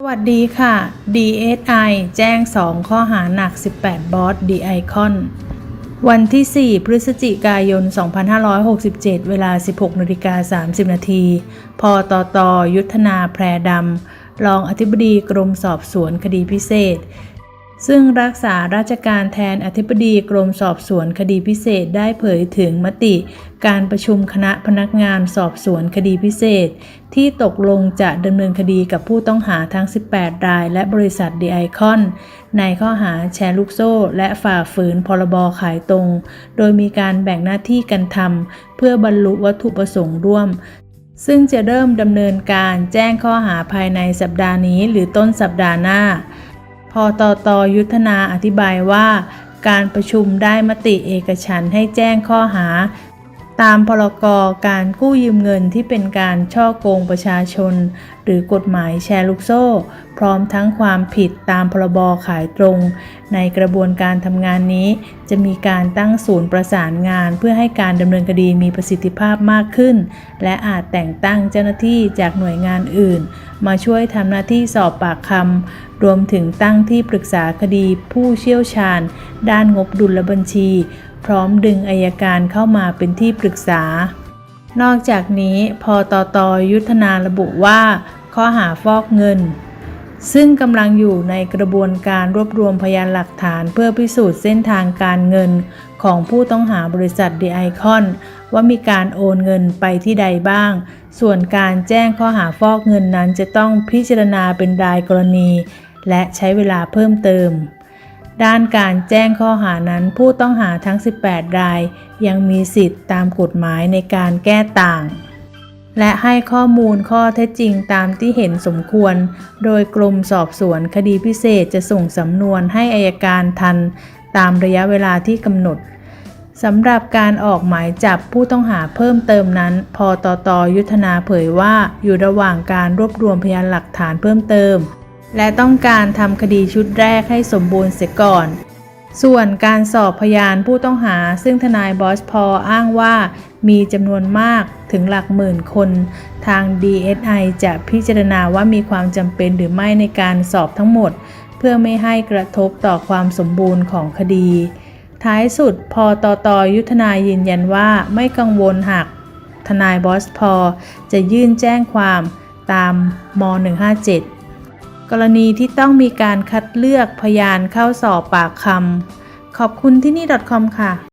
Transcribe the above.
สวัสดีค่ะ DSI แจ้ง 2 ข้อหาหนัก 18 บอส The Icon วันที่ 4 พฤศจิกายน 2567 เวลา 16นาฬิกา30 นาที พตต ยุทธนาแพรดำ รองอธิบดีกรมสอบสวนคดีพิเศษ ซึ่งรักษาราชการแทนอธิบดีกรมสอบสวนคดีพิเศษได้เผยถึงมติ การประชุมคณะพนักงานสอบสวนคดีพิเศษ ที่ตกลงจะดำเนินคดีกับผู้ต้องหาทั้ง 18 ราย และบริษัทดีไอคอนในข้อหาแชร์ลูกโซ่ และฝ่าฝืนพรบขายตรง โดยมีการแบ่งหน้าที่กันทำเพื่อบรรลุวัตถุประสงค์ร่วมซึ่งจะเริ่มดำเนินการแจ้งข้อหาภายในสัปดาห์นี้หรือต้นสัปดาห์หน้า พอตตยุทธนาอธิบายว่า การประชุมได้มติเอกฉันท์ให้แจ้งข้อหา ตามพรกการกู้ยืมเงินที่เป็นการช่อโกงประชาชน หรือกฎหมายแชร์ลูกโซ่ พร้อมทั้งความผิดตามพรบขายตรง ในกระบวนการทำงานนี้ จะมีการตั้งศูนย์ประสานงาน เพื่อให้การดำเนินคดีมีประสิทธิภาพมากขึ้น และอาจแต่งตั้งเจ้าหน้าที่จากหน่วยงานอื่น มาช่วยทำหน้าที่สอบปากคำรวมถึงตั้งที่ปรึกษาคดีผู้เชี่ยวชาญ ด้านงบดุลบัญชี พร้อมดึงอายการเข้ามาเป็นที่ปรึกษา นอกจากนี้พอตตอยุทธนาระบุว่า ข้อหาฟอกเงิน ซึ่งกำลังอยู่ในกระบวนการรวบรวมพยานหลักฐานเพื่อพิสูจน์เส้นทางการเงินของผู้ต้องหาบริษัทดีไอคอนว่ามีการโอนเงินไปที่ใดบ้าง ส่วนการแจ้งข้อหาฟอกเงินนั้นจะต้องพิจารณาเป็นรายกรณี และใช้เวลาเพิ่มเติม ด้านการแจ้งข้อหานั้นผู้ต้องหาทั้ง 18 ราย ยังมีสิทธิ์ตามกฎหมายในการแก้ต่าง และให้ข้อมูลข้อเท็จจริงตามที่เห็นสมควร โดยกรมสอบสวนคดีพิเศษจะส่งสำนวนให้อายการทัน ตามระยะเวลาที่กำหนดสำหรับการออกหมายจับผู้ต้องหาเพิ่มเติมนั้น พอตตยุทธนาเผยว่าอยู่ระหว่างการรวบรวมพยานหลักฐานเพิ่มเติม และต้องการทำคดีชุดแรกให้สมบูรณ์เสียก่อน ส่วนการสอบพยานผู้ต้องหาซึ่งทนายบอสพออ้างว่ามีจำนวนมากถึงหลักหมื่นคน ทาง DSI จะพิจารณาว่ามีความจำเป็นหรือไม่ในการสอบทั้งหมด เพื่อไม่ให้กระทบต่อความสมบูรณ์ของคดี ท้ายสุดพอตอตอยุทธนายืนยันว่าไม่กังวลหากทนายบอสพอจะยื่นแจ้งความตามม 157 กรณีที่ต้องมีการคัดเลือกพยานเข้าสอบปากคำขอบคุณที่นี่ .com ค่ะ